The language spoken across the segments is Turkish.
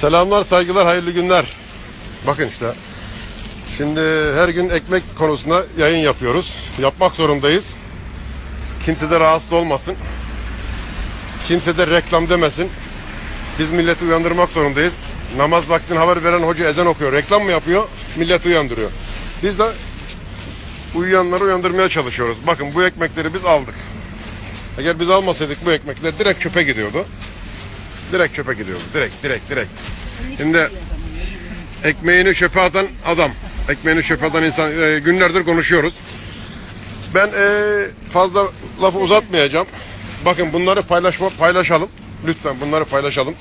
Selamlar, saygılar, hayırlı günler. Bakın işte. Şimdi her gün ekmek konusunda yayın yapıyoruz. Yapmak zorundayız. Kimse de rahatsız olmasın. Kimse de reklam demesin. Biz milleti uyandırmak zorundayız. Namaz vaktini haber veren hoca ezan okuyor. Reklam mı yapıyor? Milleti uyandırıyor. Biz de uyuyanları uyandırmaya çalışıyoruz. Bakın bu ekmekleri biz aldık. Eğer biz almasaydık bu ekmekler direkt çöpe gidiyordu. Direkt çöpe gidiyordu. Direkt, direkt, direkt. Şimdi ekmeğini çöpe atan adam, ekmeğini çöpe atan insan e, günlerdir konuşuyoruz. Ben e, fazla lafı uzatmayacağım. Bakın bunları paylaşma paylaşalım. Lütfen bunları paylaşalım.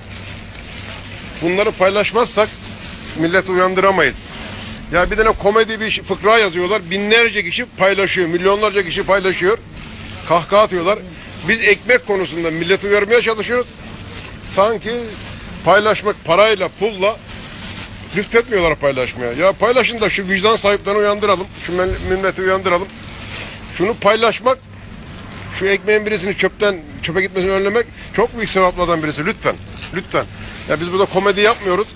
Bunları paylaşmazsak milleti uyandıramayız. Ya bir tane komedi bir fıkra yazıyorlar. Binlerce kişi paylaşıyor. Milyonlarca kişi paylaşıyor. Kahkaha atıyorlar. Biz ekmek konusunda milleti uyarmaya çalışıyoruz. Sanki paylaşmak parayla, pulla lütfetmiyorlar paylaşmaya. Ya paylaşın da şu vicdan sahiplerini uyandıralım. Şu milleti uyandıralım. Şunu paylaşmak, şu ekmeğin birisini çöpten çöpe gitmesini önlemek çok büyük sevaplardan birisi. Lütfen. Lütfen. Ya biz burada komedi yapmıyoruz.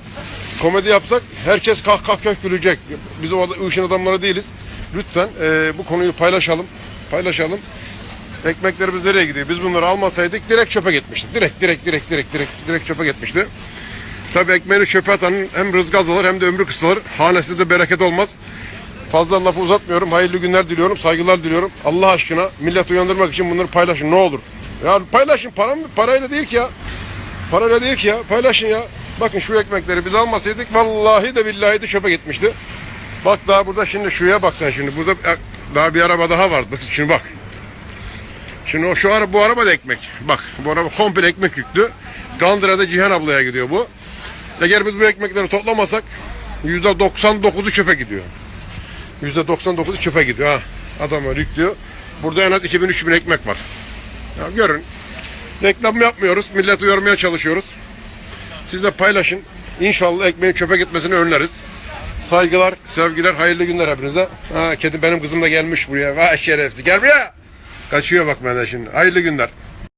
Komedi yapsak herkes kah kah kah gülecek. Biz o, o işin adamları değiliz. Lütfen e, bu konuyu paylaşalım. Paylaşalım. Ekmeklerimiz nereye gidiyor? Biz bunları almasaydık direkt çöpe gitmişti. Direkt direkt direkt direkt direkt direkt çöpe gitmişti. Tabii ekmeğini çöpe atanın hem rızkı azalır hem de ömrü kısalır. Hanesinde de bereket olmaz. Fazla lafı uzatmıyorum. Hayırlı günler diliyorum. Saygılar diliyorum. Allah aşkına millet uyandırmak için bunları paylaşın ne olur. Ya paylaşın. Para mı? Parayla değil ki ya. Parayla değil ki ya. Paylaşın ya. Bakın şu ekmekleri biz almasaydık vallahi de billahi de çöpe gitmişti. Bak daha burada şimdi şuraya bak şimdi. Burada e, daha bir araba daha var. Bak şimdi bak. Şimdi o şu araba bu araba da ekmek. Bak bu araba komple ekmek yüklü. Gandıra'da Cihan ablaya gidiyor bu. Eğer biz bu ekmekleri toplamasak %99'u çöpe gidiyor. %99'u çöpe gidiyor ha. Adamlar yüklüyor. Burada en az 2000-3000 ekmek var. Ya görün. Reklam yapmıyoruz. Millet uyarmaya çalışıyoruz. Siz de paylaşın. İnşallah ekmeğin çöpe gitmesini önleriz. Saygılar, sevgiler, hayırlı günler hepinize. Ha, kedi benim kızım da gelmiş buraya. Vay şerefsiz. Gel buraya. Kaçıyor bak benden şimdi. Hayırlı günler.